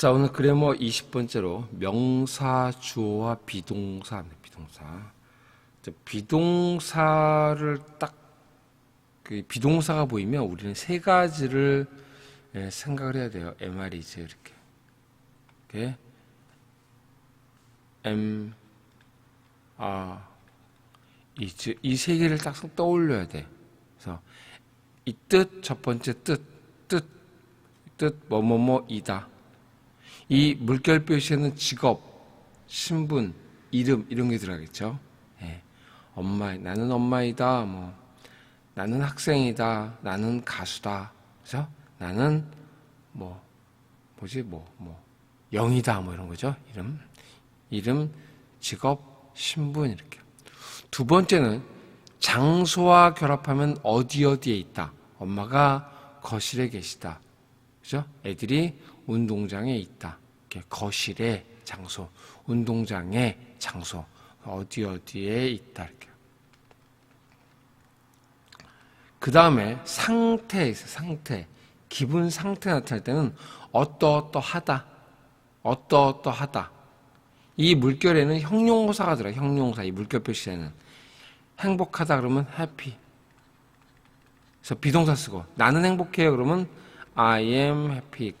자, 오늘 그래머 20번째로 명사, 주어와 비동사, 네, 비동사. 자, 비동사를 딱, 그 비동사가 보이면 우리는 세 가지를 예, 생각을 해야 돼요. MR이죠, 이렇게. 이렇게. M, R, 이즈. 이세 개를 딱 떠올려야 돼. 그래서 이 뜻, 첫 번째 뜻, 뜻, 뜻, 뭐뭐뭐이다. 이 물결 표시에는 직업, 신분, 이름 이런 게 들어가겠죠. 예. 엄마, 나는 엄마이다. 뭐 나는 학생이다. 나는 가수다. 그죠? 나는 뭐 뭐지 뭐뭐 영이다. 뭐 이런 거죠. 이름, 이름, 직업, 신분 이렇게. 두 번째는 장소와 결합하면 어디 어디에 있다. 엄마가 거실에 계시다. 그죠? 애들이 운동장에 있다. 거실에 장소, 운동장에 장소, 어디 어디에 있다. 그 다음에 상태 있어, 상태. 기분 상태 나타날 때는 어떠어떠하다. 어떠어떠하다. 이 물결에는 형용사가 들어요. 형용사. 이 물결 표시에는. 행복하다 그러면 happy. 그래서 비동사 쓰고 나는 행복해요 그러면 I am happy.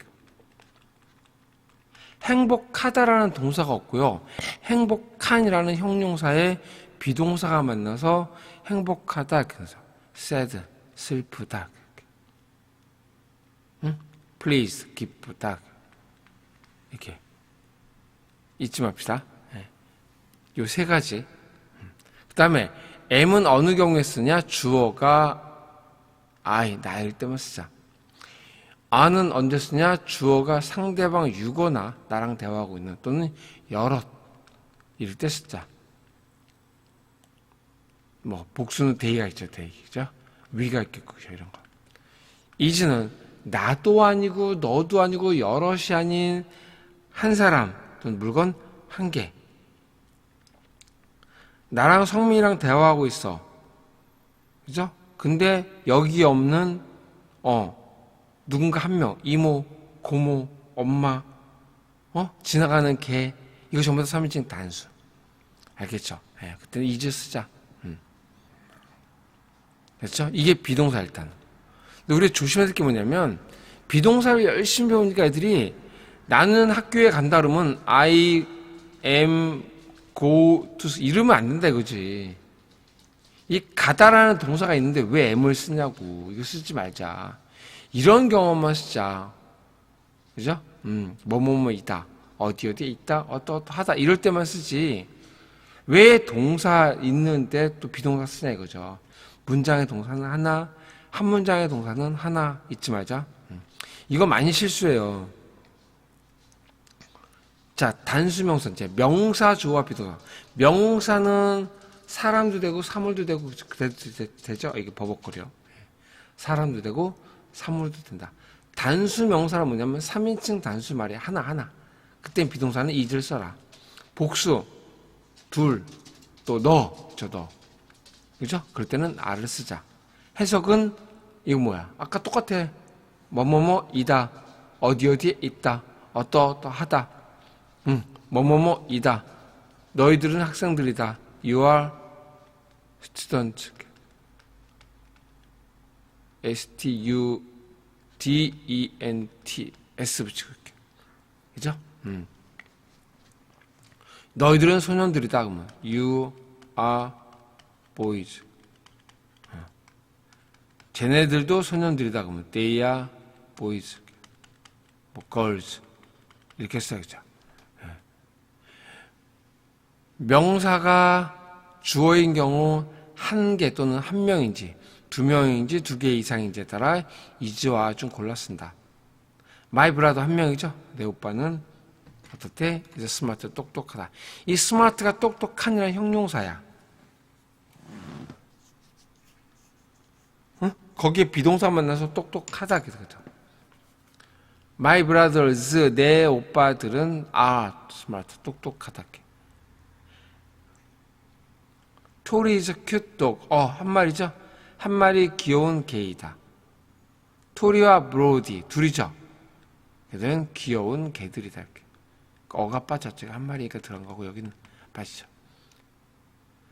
행복하다라는 동사가 없고요. 행복한이라는 형용사에 비동사가 만나서 행복하다 sad 슬프다. 응? please 기쁘다. 이렇게 잊지 맙시다. 요 세 가지. 그 다음에 M은 어느 경우에 쓰냐? 주어가 I, 나일 때만 쓰자. 아는 언제 쓰냐? 주어가 상대방 유거나 나랑 대화하고 있는 또는 여럿 이럴 때 쓰자. 뭐 복수는 대의가 있죠, 대의. 그죠? 위가 있겠고 이런 거. 이즈는 나도 아니고 너도 아니고 여럿이 아닌 한 사람 또는 물건 한 개. 나랑 성민이랑 대화하고 있어. 그죠? 근데 여기 없는 어 누군가 한 명, 이모, 고모, 엄마, 어 지나가는 개 이거 전부 다 3인칭 단수. 알겠죠? 예, 그때는 이즈 쓰자. 음. 그렇죠? 이게 비동사 일단. 근데 우리가 조심해야 될 게 뭐냐면 비동사를 열심히 배우니까 애들이 나는 학교에 간다 그러면 I am go to 이러면 안 된다 이거지. 이 가다라는 동사가 있는데 왜 M을 쓰냐고. 이거 쓰지 말자. 이런 경험만 쓰자. 그죠? 음, 뭐뭐뭐 있다. 어디 어디에 있다. 어떠어떠하다. 이럴 때만 쓰지. 왜 동사 있는데 또 비동사 쓰냐 이거죠. 문장의 동사는 하나, 한 문장의 동사는 하나 잊지 말자. 음. 이거 많이 실수해요. 자, 단수명사 이제 명사 주어와 비동사. 명사는 사람도 되고 사물도 되고 되죠? 이게 버벅거려. 사람도 되고 사물도 된다. 단수 명사는 뭐냐면 3인칭 단수 말이 하나 하나. 그땐 비동사는 이를 써라. 복수 둘 또 너, 저 너. 그죠? 그럴 때는 아를 쓰자. 해석은 이거 뭐야? 아까 똑같아. 뭐뭐뭐 이다. 어디 어디에 있다. 어떠어떠하다. 응. 뭐뭐뭐 이다. 너희들은 학생들이다. You are student. E S 붙이고 이렇게. 그죠? 음. 너희들은 소년들이다 그러면 you are boys. 어. 쟤네들도 소년들이다 그러면 they are boys. 뭐 girls. 이렇게 써야죠. 명사가 주어인 경우 한 개 또는 한 명인지 두 명인지 두 개 이상인지에 따라 이즈와 좀 골라 쓴다. 마이 브라도 한 명이죠. 내 오빠는 어떻대? 이제 스마트 똑똑하다. 이 스마트가 똑똑한이라는 형용사야. 응? 거기에 비동사 만나서 똑똑하다 그죠? My brothers, 내 오빠들은 are smart, 똑똑하다. 토리 is a cute dog. 어, 한 마리죠? 한 마리 귀여운 개이다. 토리와 브로디, 둘이죠? 걔들은 귀여운 개들이다. 이렇게. 어가 빠졌죠. 한 마리가 들어간 거고 여기는 빠지죠.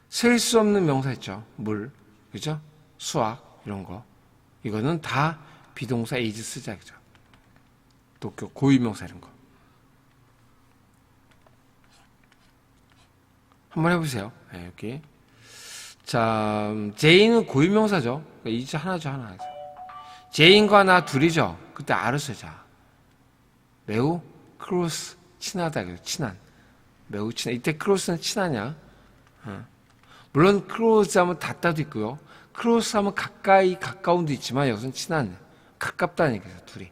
셀 수 없는 명사 있죠. 물, 그죠? 수학 이런 거. 이거는 다 비동사 is 쓰자 그죠? 또 고유명사 이런 거. 한번 해보세요. 네, 여기. 자, 제인은 고유명사죠. 그러니까 이제 하나죠, 하나. 제인과 나 둘이죠. 그때 아를 쓰자. 매우 크로스 친하다? 친한. 매우 친한. 이때 크로스는 친하냐? 어. 물론 크로스 하면 닿다도 있고요. 크로스 하면 가까이, 가까운도 있지만 여기서는 친한. 얘기죠, 둘이.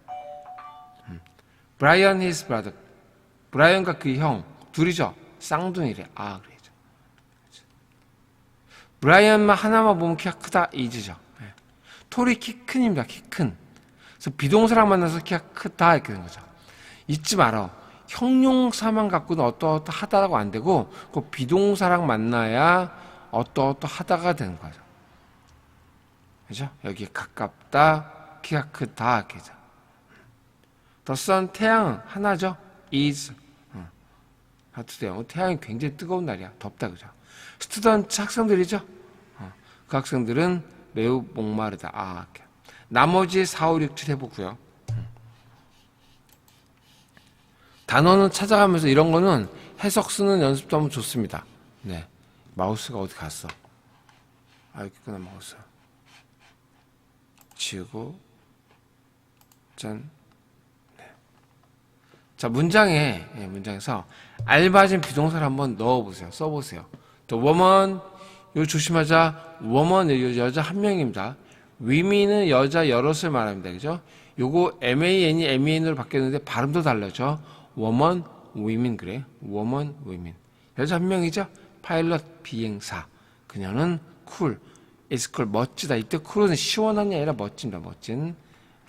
음. 브라이언 히스 브라더. 브라이언과 그 형, 둘이죠. 쌍둥이래. 아, 그래. 브라이언만 하나만 보면 키가 크다 이지죠. 네. 톨이 키 큰입니다. 키 큰. 그래서 비동사랑 만나서 키가 크다 이렇게 된 거죠. 잊지 말아. 형용사만 갖고는 어떠어떠하다라고 안 되고 그 비동사랑 만나야 어떠어떠하다가 되는 거죠. 그죠? 여기 가깝다, 키가 크다 이렇게 죠. 더선 태양은 하나죠. is. 하트대요. 태양이 굉장히 뜨거운 날이야. 덥다 그죠? 스튜던트 학생들이죠. 어, 그 학생들은 매우 목마르다. 아. 나머지 4, 5, 6, 7 해보고요. 단어는 찾아가면서 이런 거는 해석 쓰는 연습도 하면 좋습니다. 네. 마우스가 어디 갔어? 아, 여기 있구나, 마우스. 지우고, 짠. 네. 자, 문장에, 네, 문장에서 알바진 비동사를 한번 넣어보세요. 써보세요. 또 woman 요 조심하자. woman 여자 한 명입니다. women은 여자 여럿을 말합니다. 그죠? 요거 man이 man으로 바뀌었는데 발음도 달라져. woman, women 그래. woman, women. 여자 한 명이죠? 파일럿 비행사. 그녀는 쿨. cool. 멋지다. 이때 쿨은 시원한 게 아니라 멋집니다. 멋진.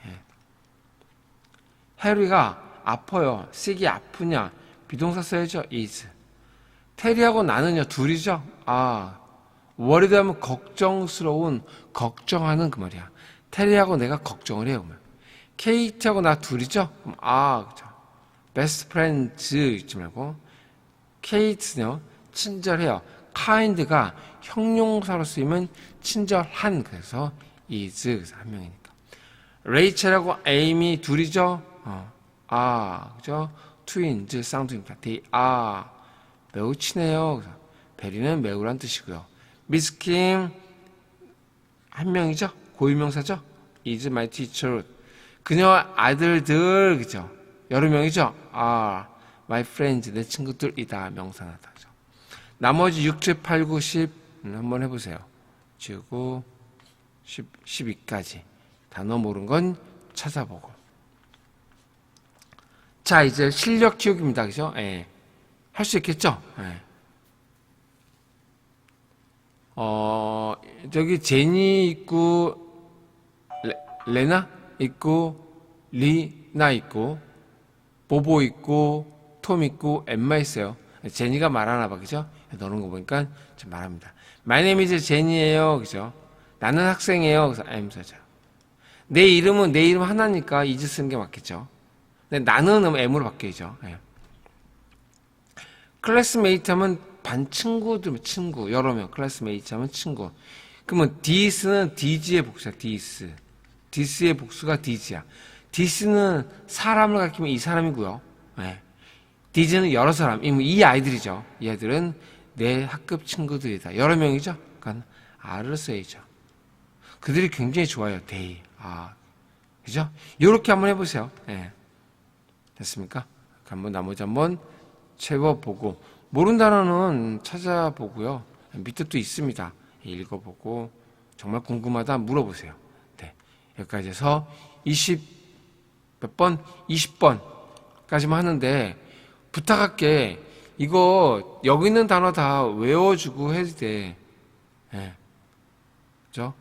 예. 해리가 아파요. sick이 아프냐? 비동사 써야죠. is. 테리하고 나는요, 둘이죠? 아, 월이 되면 걱정스러운, 걱정하는 그 말이야. 테리하고 내가 걱정을 해요, 그러면. 케이트하고 나 둘이죠? 그럼 아, 그죠. 베스트 프렌즈 잊지 말고. 케이트는요, 친절해요. kind가 형용사로 쓰이면 친절한, 그래서 is, 그래서 한 명이니까. 레이첼하고 에이미 둘이죠? 어, 아, 그죠? 트윈즈, 쌍둥이입니다. they are. 매우 친해요. 베리는 매우란 뜻이고요. 미스 킴, 한 명이죠? 고유명사죠? is my teacher. 그녀 아들들, 그죠? 여러 명이죠? 아, my friends, 내 친구들이다. 명사나다. 나머지 6, 7, 8, 9, 10, 한번 해보세요. 지우고, 10, 12까지. 단어 모르는 건 찾아보고. 자, 이제 실력 키우기입니다. 그죠? 예. 할 수 있겠죠? 예. 어, 저기 제니 있고, 레, 나 있고, 리나 있고, 보보 있고, 톰 있고, 엠마 있어요. 제니가 말하나 봐, 그죠? 넣는 거 보니까 좀 말합니다. My name is 제니예요, 그죠? 나는 학생이에요. 그래서 I'm 써죠. 내 이름은 내 이름 하나니까 이즈 쓰는 게 맞겠죠. 근데 나는 M으로 바뀌죠. 예. 클래스메이트 하면 반 친구들, 친구, 여러 명. 클래스메이트 하면 친구. 그러면 디스는 디지의 복수야, 디스. 디스의 복수가 디지야. 디스는 사람을 가리키면 이 사람이고요. 네. 디즈는 여러 사람, 이 아이들이죠. 이 아이들은 내 학급 친구들이다. 여러 명이죠. 그러니까 R을 써야죠. 그들이 굉장히 좋아요. 데이. 아, 그죠? 이렇게 한번 해보세요. 네. 됐습니까? 한번 나머지 한번 채워보고 모르는 단어는 찾아보고요. 밑에 또 있습니다. 읽어보고 정말 궁금하다 물어보세요. 네. 여기까지 해서 20 몇 번? 20번까지만 하는데 부탁할게. 이거 여기 있는 단어 다 외워주고 해도 돼. 네. 그죠?